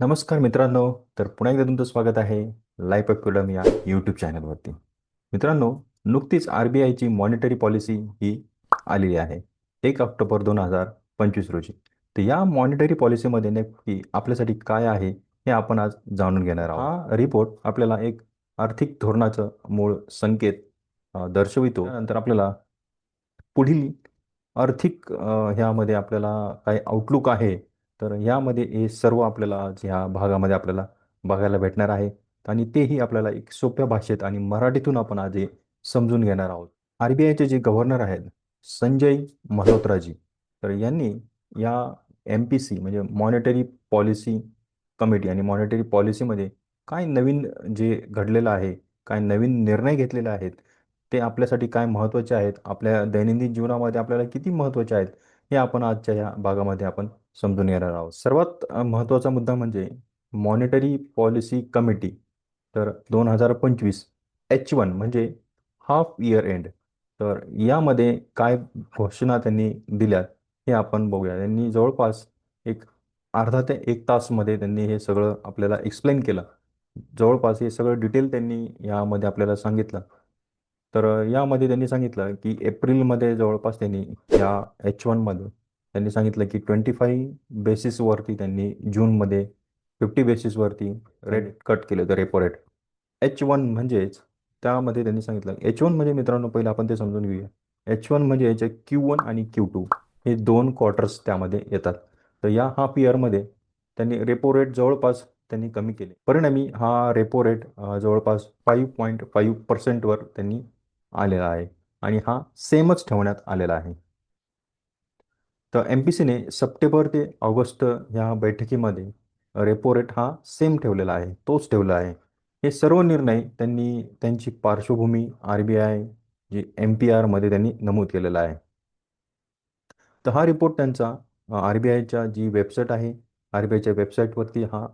नमस्कार मित्रांनो तर पुन्हा एकदा तुमचं स्वागत आहे लाईफ अक्युडम या यूट्यूब चॅनलवरती मित्रांनो नुकतीच आर बी आयची मॉनिटरी पॉलिसी ही आलेली आहे एक ऑक्टोबर दोन हजार पंचवीस रोजी. तर या मॉनिटरी पॉलिसीमध्ये नेमकी आपल्यासाठी काय आहे हे आपण आज जाणून घेणार आहोत. हा रिपोर्ट आपल्याला एक आर्थिक धोरणाचं मूळ संकेत दर्शवितो. त्यानंतर आपल्याला पुढील आर्थिक ह्यामध्ये आपल्याला काय आउटलुक आहे तर यामध्ये हे सर्व आपल्याला आज ह्या भागामध्ये आपल्याला बघायला भेटणार आहे. आणि तेही आपल्याला एक सोप्या भाषेत आणि मराठीतून आपण आज हे समजून घेणार आहोत. आर बी आयचे जे गव्हर्नर आहेत संजय मल्होत्राजी तर यांनी या एम पी सी म्हणजे मॉनिटरी पॉलिसी कमिटी आणि मॉनिटरी पॉलिसीमध्ये काय नवीन जे घडलेलं आहे काय नवीन निर्णय घेतलेले आहेत ते आपल्यासाठी काय महत्त्वाचे आहेत आपल्या दैनंदिन जीवनामध्ये आपल्याला किती महत्त्वाचे आहेत हे आपण आजच्या या भागामध्ये आपण समजून घेणार आहोत. सर्वात महत्त्वाचा मुद्दा म्हणजे मॉनिटरी पॉलिसी कमिटी तर दोन हजार पंचवीस एच वन म्हणजे हाफ इयर एंड तर यामध्ये काय घोषणा त्यांनी दिल्यात हे आपण बघूया. त्यांनी जवळपास एक अर्धा ते एक तासमध्ये त्यांनी हे सगळं आपल्याला एक्सप्लेन केलं. जवळपास हे सगळं डिटेल त्यांनी यामध्ये आपल्याला सांगितलं. तर यामध्ये त्यांनी सांगितलं की एप्रिलमध्ये जवळपास त्यांनी या एच वनमध्ये त्यांनी सांगितलं की ट्वेंटी फाईव्ह बेसिसवरती त्यांनी जूनमध्ये फिफ्टी बेसिसवरती रेट कट केलं तर रेपो रेट. एच वन म्हणजेच त्यामध्ये त्यांनी सांगितलं एच वन म्हणजे मित्रांनो पहिलं आपण ते समजून घेऊया. एच वन म्हणजे याचे क्यू वन आणि क्यू टू हे दोन क्वार्टर्स त्यामध्ये येतात. तर या हाफ इयरमध्ये त्यांनी रेपो रेट जवळपास त्यांनी कमी केले. परिणामी हा रेपो रेट जवळपास फाईव्ह पॉईंट फाईव्ह पर्सेंटवर त्यांनी आलेला आहे. आणि हा सेमच ठेवण्यात आलेला आहे. तर एम पी सीने सप्टेंबर ते ऑगस्ट ह्या बैठकीमध्ये रेपो रेट हा सेम ठेवलेला आहे. तोच ठेवला आहे. हे सर्व निर्णय त्यांनी त्यांची पार्श्वभूमी R B I G M P आरमध्ये त्यांनी नमूद केलेला आहे. तर हा रिपोर्ट त्यांचा आर बी आयच्या जी वेबसाईट आहे आर बी आयच्या वेबसाईटवरती हा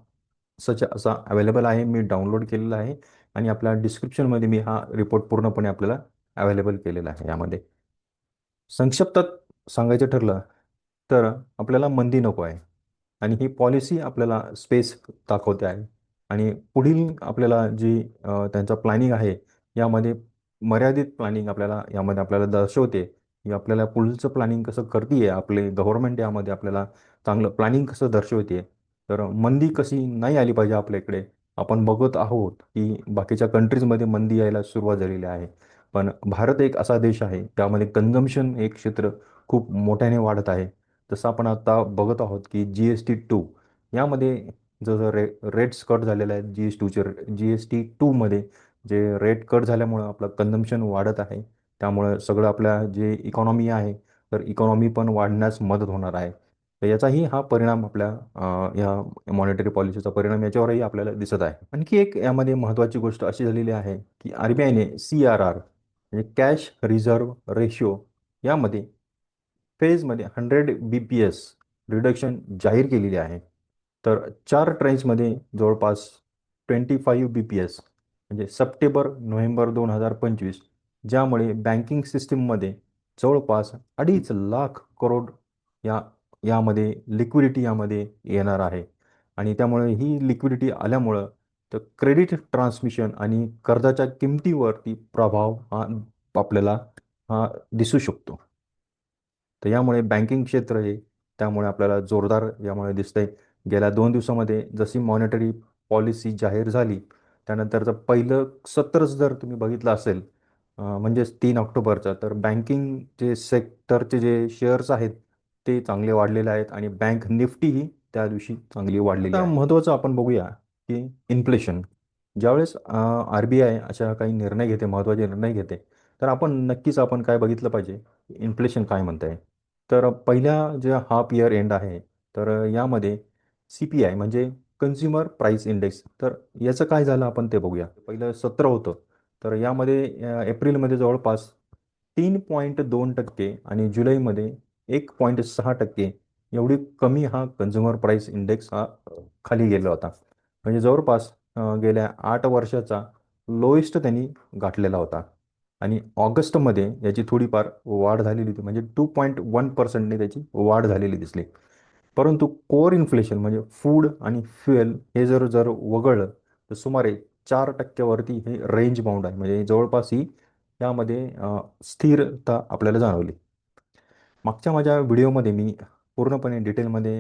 सच असा अवेलेबल आहे. मी डाउनलोड केलेला आहे. आणि आपल्या डिस्क्रिप्शनमध्ये मी हा रिपोर्ट पूर्णपणे आपल्याला अवेलेबल केलेला आहे यामध्ये. संक्षिप्तात सांगायचं ठरलं तर आपल्याला मंदी नको आहे. आणि ही पॉलिसी आपल्याला स्पेस दाखवते आहे. आणि पुढील आपल्याला जी त्यांचा त्यांचं प्लॅनिंग आहे यामध्ये मर्यादित प्लॅनिंग आपल्याला यामध्ये आपल्याला दर्शवते की आपल्याला पुढचं प्लॅनिंग कसं करते आपले गव्हर्नमेंट यामध्ये आपल्याला चांगलं प्लॅनिंग कसं दर्शवते तर मंदी कशी नाही आली पाहिजे आपल्या इकडे आपण बघत आहोत की बाकीच्या कंट्रीजमध्ये मंदी यायला सुरुवात झालेली आहे. पण भारत एक असा देश आहे त्यामध्ये कन्झम्शन एक क्षेत्र खूप मोठ्याने वाढत आहे. जसं आपण आता बघत आहोत की जी एस टी टू यामध्ये जसं रे रेट्स कट झालेले आहेत जी एस टूचे जी एस टी टूमध्ये जे रेट कट झाल्यामुळं आपलं कन्झम्शन वाढत आहे. त्यामुळं सगळं आपल्या जे इकॉनॉमी आहे तर इकॉनॉमी पण वाढण्यास मदत होणार आहे. तर याचाही हा परिणाम आपल्या या मॉनिटरी पॉलिसीचा परिणाम याच्यावरही आपल्याला दिसत आहे. आणखी एक यामध्ये महत्त्वाची गोष्ट अशी झालेली आहे की आर बी आयने सी आर आर म्हणजे कॅश रिझर्व्ह रेशिओ यामध्ये फेजमध्ये hundred B P S reduction जाहीर केलेली आहे. तर चार ट्रेंचमध्ये जवळपास twenty five B P S म्हणजे सप्टेंबर नोव्हेंबर दोन हजार पंचवीस ज्यामुळे बँकिंग सिस्टीममध्ये जवळपास अडीच लाख करोड या यामध्ये लिक्विडिटी यामध्ये येणार आहे. आणि त्यामुळे ही लिक्विडिटी आल्यामुळं तर क्रेडिट ट्रान्समिशन आणि कर्जाच्या किमतीवरती प्रभाव हा आपल्याला हा दिसू शकतो. तर यामुळे बँकिंग क्षेत्र हे त्यामुळे आपल्याला जोरदार यामुळे दिसतंय. गेल्या दोन दिवसामध्ये जशी मॉनिटरी पॉलिसी जाहीर झाली त्यानंतरचं पहिलं सत्रच जर तुम्ही बघितलं असेल म्हणजेच तीन ऑक्टोबरचं तर बँकिंग जे सेक्टरचे जे शेअर्स आहेत ते चांगले वाढलेले आहेत आणि बँक निफ्टीही त्या दिवशी चांगली वाढलेली आहे. महत्त्वाचं आपण बघूया की इन्फ्लेशन. ज्यावेळेस आर बी आय अशा काही निर्णय घेते महत्त्वाचे निर्णय घेते तर आपण नक्कीच आपण काय बघितलं पाहिजे? इन्फ्लेशन काय म्हणतं आहे तर पहिल्या जे हाफ इयर एंड आहे तर यामध्ये सी पी आय म्हणजे कन्झ्युमर प्राईस इंडेक्स. तर याचं काय झालं आपण ते बघूया. पहिलं सत्र होतं तर यामध्ये एप्रिलमध्ये जवळपास तीन पॉईंट दोन टक्के आणि जुलैमध्ये एक पॉईंट सहा टक्के एवढी कमी हा कन्झ्युमर प्राईस इंडेक्स हा खाली गेला होता. म्हणजे जवळपास गेल्या आठ वर्षाचा लोएस्ट त्यांनी गाठलेला होता. आणि ऑगस्टमध्ये याची थोडीफार वाढ झालेली होती. म्हणजे टू पॉईंट वन पर्सेंटने त्याची वाढ झालेली दिसली. परंतु कोअर इन्फ्लेशन म्हणजे फूड आणि फ्युएल हे जर जर वगळलं तर सुमारे चार टक्क्यावरती हे रेंज बाउंड आहे. म्हणजे जवळपास ही यामध्ये स्थिरता आपल्याला जाणवली. मागच्या माझ्या व्हिडिओमध्ये मी पूर्णपणे डिटेलमध्ये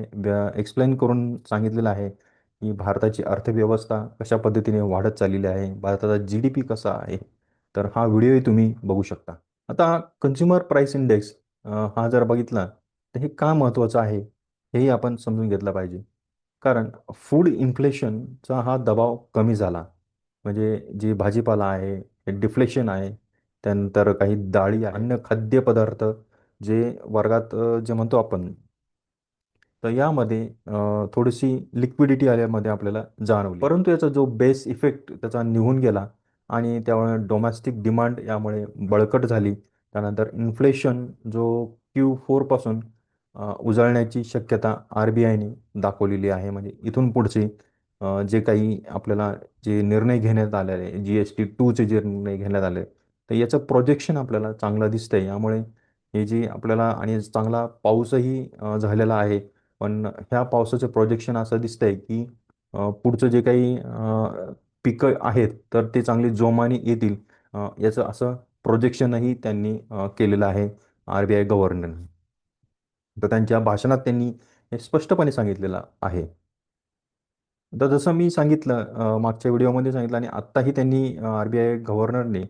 एक्सप्लेन करून सांगितलेलं आहे की भारताची अर्थव्यवस्था कशा पद्धतीने वाढत चाललेली आहे भारताचा जी डी पी कसा आहे तर हा व्हिडिओही तुम्ही बघू शकता. आता कन्झ्युमर प्राईस इंडेक्स हा जर बघितला तर हे का महत्त्वाचं आहे हेही आपण समजून घेतलं पाहिजे. कारण फूड इन्फ्लेशनचा हा दबाव कमी झाला. म्हणजे जे भाजीपाला आहे हे डिफ्लेशन आहे त्यानंतर काही डाळी अन्न खाद्यपदार्थ जे वर्गात जे म्हणतो आपण तर यामध्ये थोडीशी लिक्विडिटी आल्यामध्ये आपल्याला जाणवली. परंतु याचा जो बेस इफेक्ट त्याचा निघून गेला आणि त्यामुळे डोमेस्टिक डिमांड यामुळे बळकट झाली. त्यानंतर इन्फ्लेशन जो क्यू फोरपासून उजळण्याची शक्यता आर बी आयने दाखवलेली आहे. म्हणजे इथून पुढचे जे काही आपल्याला जे निर्णय घेण्यात आलेले जी एस टी टूचे जे निर्णय घेण्यात आले तर याचं प्रोजेक्शन आपल्याला चांगलं दिसतंय. यामुळे हे जी आपल्याला आणि चांगला पाऊसही झालेला आहे. पण ह्या पावसाचं प्रोजेक्शन असं दिसतंय की पुढचं जे काही पिकं आहेत तर ते चांगली जोमाने येतील. याचं असं प्रोजेक्शनही त्यांनी केलेलं आहे आर बी आय गव्हर्नरने तर त्यांच्या भाषणात त्यांनी हे स्पष्टपणे सांगितलेलं आहे. तर जसं मी सांगितलं मागच्या व्हिडिओमध्ये सांगितलं आणि आत्ताही त्यांनी आर बी आय गव्हर्नरने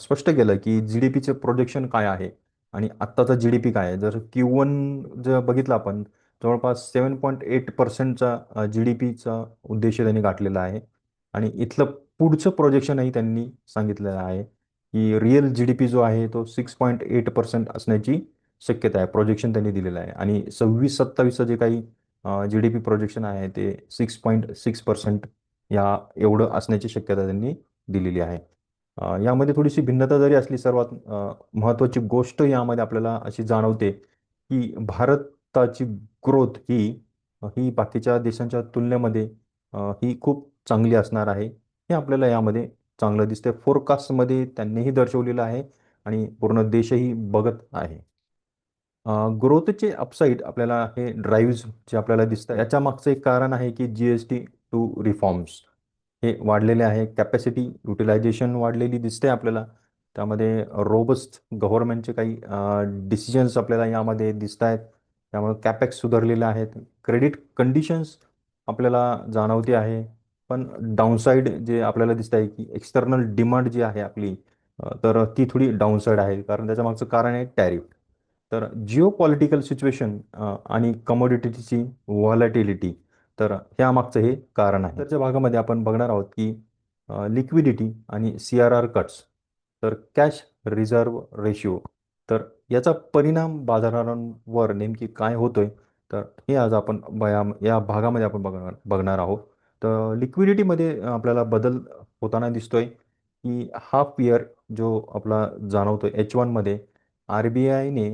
स्पष्ट केलं की जी डी पीचं प्रोजेक्शन काय आहे. आणि आत्ताचा जी डी पी काय आहे? जर क्यू वन जर बघितलं आपण जवळपास सेवन पॉईंट एट पर्सेंटचा जी डी पीचा उद्देश त्यांनी गाठलेला आहे. आणि इथलं पुढचं प्रोजेक्शनही त्यांनी सांगितलेलं आहे की रिअल जी डी पी जो आहे तो सिक्स पॉईंट एट पर्सेंट असण्याची शक्यता आहे. प्रोजेक्शन त्यांनी दिलेलं आहे. आणि सव्वीस सत्तावीसचं जे काही जी डी पी प्रोजेक्शन आहे ते सिक्स पॉईंट सिक्स पर्सेंट या एवढं असण्याची शक्यता त्यांनी दिलेली आहे. यामध्ये थोडीशी भिन्नता जरी असली सर्वात महत्त्वाची गोष्ट यामध्ये आपल्याला अशी जाणवते की भारताची ग्रोथ ही ही बाकीच्या देशांच्या तुलनेमध्ये ही खूप चांगली असणार आहे. हे आपल्याला यामध्ये चांगलं दिसतंय. फोरकास्टमध्ये त्यांनीही दर्शवलेलं आहे आणि पूर्ण देशही बघत आहे. ग्रोथचे अपसाईड आपल्याला हे ड्राईव्ज जे आपल्याला दिसतं याच्या मागचं एक कारण आहे की G S T two reforms हे वाढलेले आहे. कॅपॅसिटी युटिलायझेशन वाढलेली दिसते आपल्याला. त्यामध्ये रोबस्ट गव्हर्नमेंटचे काही डिसिजन्स आपल्याला यामध्ये दिसत आहेत. त्यामुळे कॅपॅक्स सुधारलेले आहेत. क्रेडिट कंडिशन्स आपल्याला जाणवते आहे. पण डाऊनसाईड जे आपल्याला दिसत आहे की एक्सटर्नल डिमांड जी आहे आपली तर ती थोडी डाऊनसाईड आहे. कारण त्याच्या मागचं कारण आहे टॅरिफ तर जिओ पॉलिटिकल सिच्युएशन आणि कमोडिटीची व्हॉलॅटिलिटी तर ह्यामागचं हे कारण आहे. त्याच्या भागामध्ये आपण बघणार आहोत की लिक्विडिटी आणि सी आर आर कट्स तर कॅश रिझर्व रेशिओ तर याचा परिणाम बाजारांवर नेमकी काय होतोय? तर हे आज आपण बया या भागामध्ये आपण बघणार बघणार आहोत. तर लिक्विडिटीमध्ये आपल्याला बदल होताना दिसतोय की हाफ इयर जो आपला जाणवतो एच वनमध्ये आर बी आयने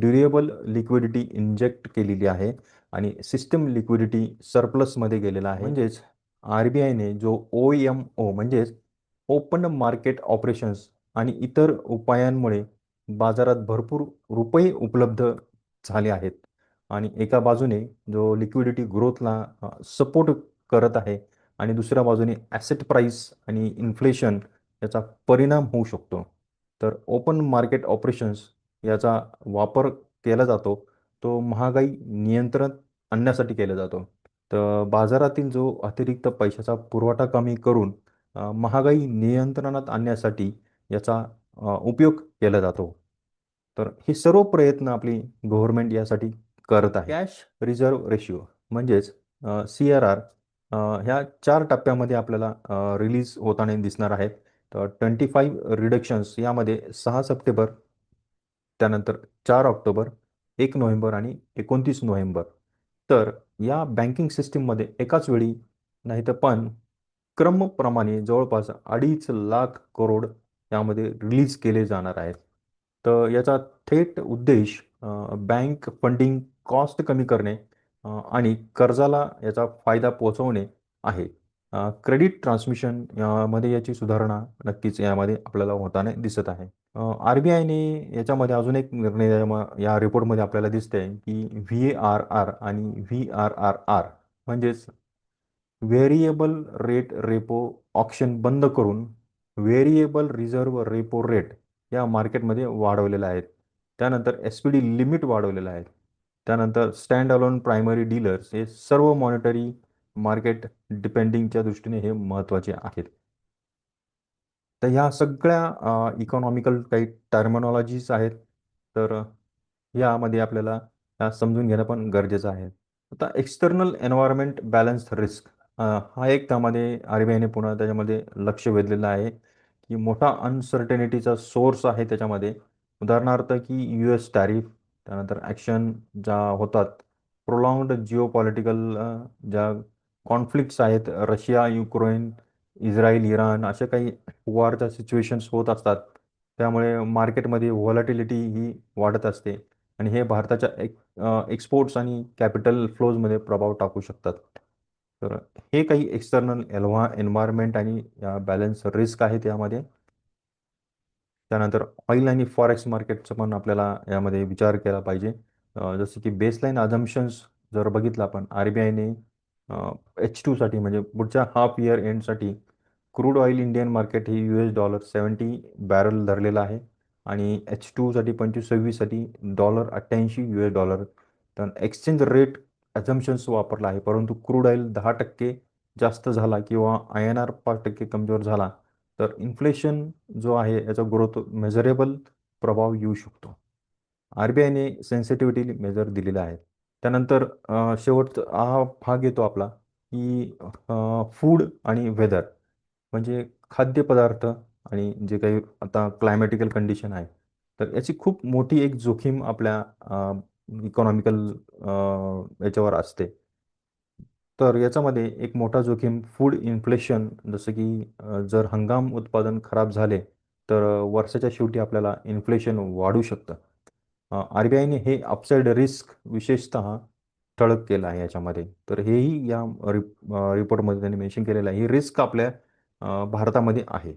ड्युरेबल लिक्विडिटी इंजेक्ट केलेली आहे आणि सिस्टम लिक्विडिटी सरप्लसमध्ये गेलेला आहे. म्हणजेच आर बी आयने जो ओ एम ओ म्हणजेच ओपन मार्केट ऑपरेशन्स आणि इतर उपायांमुळे बाजारात भरपूर रुपये उपलब्ध झाले आहेत आणि एका बाजूने जो लिक्विडिटी ग्रोथला सपोर्ट करत आहे आणि दुसऱ्या बाजूने ॲसेट प्राईस आणि इन्फ्लेशन याचा परिणाम होऊ शकतो. तर ओपन मार्केट ऑपरेशन्स याचा वापर केला जातो. तो महागाई नियंत्रण आणण्यासाठी केला जातो. तर बाजारातील जो अतिरिक्त पैशाचा पुरवठा कमी करून महागाई नियंत्रणात आणण्यासाठी याचा उपयोग केला जातो. तर हे सर्व प्रयत्न आपली गव्हर्नमेंट यासाठी करत आहे. कॅश रिझर्व रेशिओ म्हणजेच सी आर आर ह्या चार टप्प्यामध्ये आपल्याला रिलीज होताना दिसणार आहेत. तर ट्वेंटी फाईव्ह रिडक्शन्स यामध्ये सहा सप्टेंबर त्यानंतर चार ऑक्टोबर एक नोव्हेंबर आणि एकोणतीस नोव्हेंबर. तर या बँकिंग सिस्टीममध्ये एकाच वेळी नाही तर पण क्रमप्रमाणे जवळपास अडीच लाख करोड यामध्ये रिलीज केले जाणार आहेत. तर याचा थेट उद्देश बँक फंडिंग कॉस्ट कमी करणे आणि कर्जाला याचा फायदा पोहोचवणे आहे. क्रेडिट ट्रान्समिशन यामध्ये याची सुधारणा नक्कीच यामध्ये आपल्याला होताना दिसत आहे. आर बी आयने याच्यामध्ये अजून एक निर्णय या- या रिपोर्टमध्ये आपल्याला दिसतंय की व्ही आर आर आणि व्ही आर आर आर म्हणजेच व्हेरिएबल रेट रेपो ऑप्शन बंद करून व्हेरिएबल रिझर्व्ह रेपो रेट या मार्केटमध्ये वाढवलेल्या आहेत त्यानंतर एस पी डी लिमिट वाढवलेलं आहे. त्यानंतर स्टँड अलोन प्रायमरी डीलर्स हे सर्व मॉनिटरी मार्केट डिपेंडिंगच्या दृष्टीने हे महत्त्वाचे आहेत. तर ह्या सगळ्या इकॉनॉमिकल काही टर्मनॉलॉजीज आहेत. तर यामध्ये आपल्याला ह्या समजून घेणं पण गरजेचं आहे. आता एक्सटर्नल एन्व्हायरमेंट बॅलन्स रिस्क हा एक त्यामध्ये आर बी आयने पुन्हा त्याच्यामध्ये लक्ष वेधलेलं आहे की मोठा अनसर्टेनिटीचा सोर्स आहे त्याच्यामध्ये. उदाहरणार्थ की यू एस टॅरिफ त्यानंतर ॲक्शन ज्या होतात प्रोलॉंगड जिओ पॉलिटिकल ज्या कॉन्फ्लिक्ट्स आहेत रशिया युक्रेन इस्रायल इराण अशा काही वॉरच्या सिच्युएशन्स होत असतात. त्यामुळे मार्केटमध्ये व्हॉलॅटिलिटी ही वाढत असते आणि हे भारताच्या एक एक्सपोर्ट्स आणि कॅपिटल फ्लोजमध्ये प्रभाव टाकू शकतात. तर हे काही एक्सटर्नल एल्व्हा एन्व्हायरमेंट आणि बॅलन्स रिस्क आहेत यामध्ये त्यानंतर ऑइल आणि फॉरेक्स मार्केटचं पण आपल्याला यामध्ये विचार केला पाहिजे. जसं की बेसलाईन अझम्पशन्स जर बघितलं आपण आर बी आयने एच टूसाठी म्हणजे पुढच्या हाफ इयर एंडसाठी क्रूड ऑइल इंडियन मार्केट हे U S dollar seventy barrel धरलेलं आहे आणि एच टूसाठी पंचवीस सव्वीससाठी डॉलर अठ्ठ्याऐंशी यू एस डॉलर. तर एक्सचेंज रेट अझम्पशन्स वापरला आहे. परंतु क्रूड ऑइल दहा टक्के जास्त झाला किंवा आय एन आर पाच टक्के कमजोर झाला तर इन्फ्लेशन जो आहे याचा ग्रोथ मेजरेबल प्रभाव येऊ शकतो. आर बी आयने सेन्सिटिव्हिटी मेजर दिलेला आहे. त्यानंतर शेवट हा भाग येतो आपला की फूड आणि वेदर म्हणजे खाद्यपदार्थ आणि जे काही आता क्लायमॅटिकल कंडिशन आहे तर याची खूप मोठी एक जोखीम आपल्या इकॉनॉमिकल याच्यावर असते. तर याच्यामध्ये एक मोठा जोखीम फूड इन्फ्लेशन जसं की जर हंगाम उत्पादन खराब झाले तर वर्षाच्या शेवटी आपल्याला इन्फ्लेशन वाढू शकतं. आर बी आयने हे अपसाईड रिस्क विशेषतः ठळक केलं आहे याच्यामध्ये. तर हेही या रिप रिपोर्टमध्ये त्यांनी मेन्शन केलेलं आहे. ही रिस्क आपल्या भारतामध्ये आहे.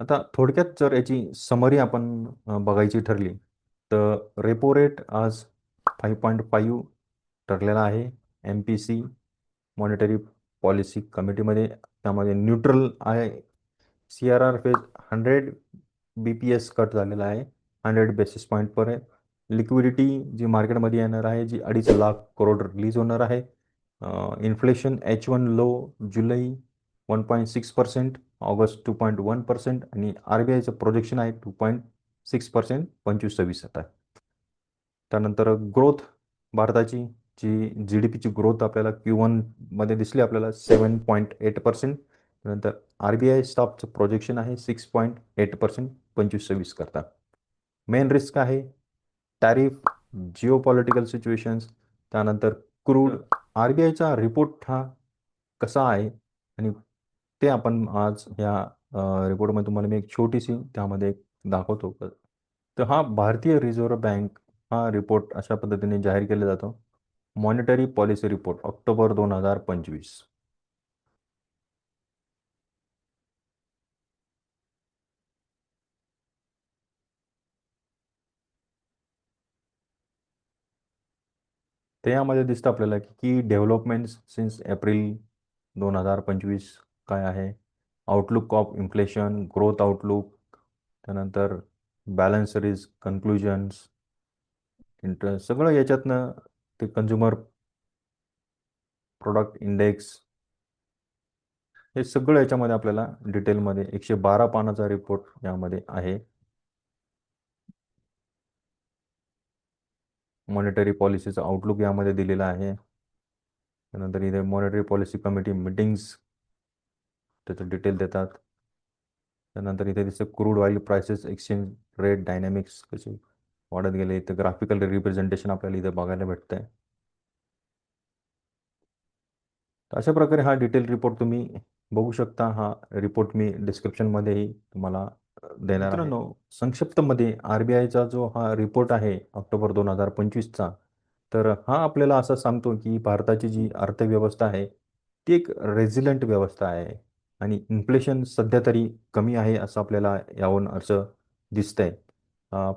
आता थोडक्यात जर याची समरी आपण बघायची ठरली तर रेपो रेट आज फाईव्ह पॉईंट फाईव्ह ठरलेला आहे. M P C monetary policy कमिटीमध्ये त्यामध्ये न्यूट्रल आहे. C R R phase hundred B P S cut झालेला आहे. हंड्रेड बेसिस पॉईंटवर आहे लिक्विडिटी जी मार्केटमध्ये येणार आहे जी अडीच लाख करोड रिलीज होणार आहे. Inflation H one low July one point six percent August two point one percent आणि आर बी आयचं प्रोजेक्शन आहे टू पॉईंट सिक्स पर्सेंट पंचवीस सव्वीस आता त्यानंतर ग्रोथ भारताची जी जी डी पीची ग्रोथ आपल्याला क्यू वनमध्ये दिसली आपल्याला सेवन पॉईंट एट पर्सेंट त्यानंतर आर बी आय स्टॉकचं प्रोजेक्शन आहे सिक्स पॉईंट एट पर्सेंट पंचवीस सव्वीस करता. मेन रिस्क आहे टॅरिफ जिओ पॉलिटिकल सिच्युएशन्स त्यानंतर क्रूड आर बी आयचा रिपोर्ट हा कसा आहे आणि ते आपण आज ह्या रिपोर्टमध्ये तुम्हाला मी एक छोटीशी त्यामध्ये दाखवतो. तर हा भारतीय रिझर्व्ह बँक हा रिपोर्ट अशा पद्धतीने जाहीर केला जातो. मॉनिटरी पॉलिसी रिपोर्ट ऑक्टोबर दोन हजार पंचवीस. त्यामध्ये दिसतं आपल्याला की की डेव्हलपमेंट्स सिन्स एप्रिल दोन हजार पंचवीस काय आहे? Outlook of inflation growth outlook त्यानंतर बॅलन्स रिस्क कन्क्लुजन्स इंटरेस्ट सगळं याच्यातनं ते कन्झ्युमर प्रोडक्ट इंडेक्स हे सगळं याच्यामध्ये आपल्याला डिटेलमध्ये एकशे बारा पानाचा रिपोर्ट यामध्ये आहे. मॉनिटरी पॉलिसीचा आउटलुक यामध्ये दिलेला आहे. त्यानंतर इथे मॉनिटरी पॉलिसी कमिटी मिटिंग्स त्याचं डिटेल देतात. त्यानंतर इथे दिसतं crude oil prices exchange rate dynamics कसे वाढत गेले. इथं ग्राफिकल रिप्रेझेंटेशन आपल्याला इथं बघायला भेटतं आहे अशा प्रकारे हा डिटेल रिपोर्ट तुम्ही बघू शकता. हा रिपोर्ट मी डिस्क्रिप्शनमध्येही तुम्हाला देणार मित्रांनो संक्षिप्तमध्ये आर बी आयचा जो हा रिपोर्ट आहे ऑक्टोबर दोन हजार पंचवीसचा तर हा आपल्याला असं सांगतो की भारताची जी अर्थव्यवस्था आहे ती एक रेझिलंट व्यवस्था आहे. आणि इन्फ्लेशन सध्या तरी कमी आहे असं आपल्याला यावरून असं दिसतंय.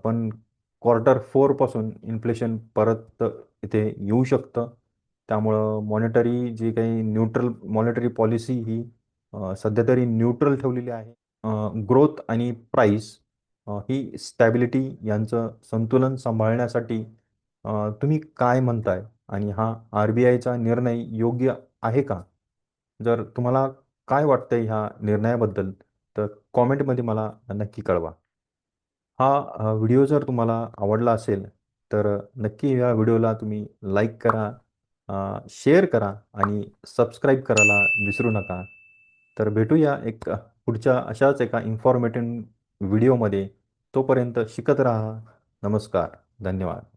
पण क्वार्टर फोरपासून इन्फ्लेशन परत इथे येऊ शकतं. त्यामुळं मॉनिटरी जी काही न्यूट्रल मॉनिटरी पॉलिसी ही सध्या तरी न्यूट्रल ठेवलेली आहे. ग्रोथ आणि प्राईस ही स्टॅबिलिटी यांचं संतुलन सांभाळण्यासाठी तुम्ही काय म्हणताय? आणि हा आर बी आयचा निर्णय योग्य आहे का? जर तुम्हाला काय वाटतंय ह्या निर्णयाबद्दल? तर कॉमेंटमध्ये मला नक्की कळवा. हा व्हिडिओ जर तुम्हाला आवडला असेल तर नक्की या व्हिडिओला तुम्ही लाईक करा शेअर करा आणि सबस्क्राईब करायला विसरू नका. तर भेटूया एक पुढच्या अशाच एका इन्फॉर्मेटिव्ह व्हिडिओमध्ये. तोपर्यंत शिकत राहा. नमस्कार. धन्यवाद.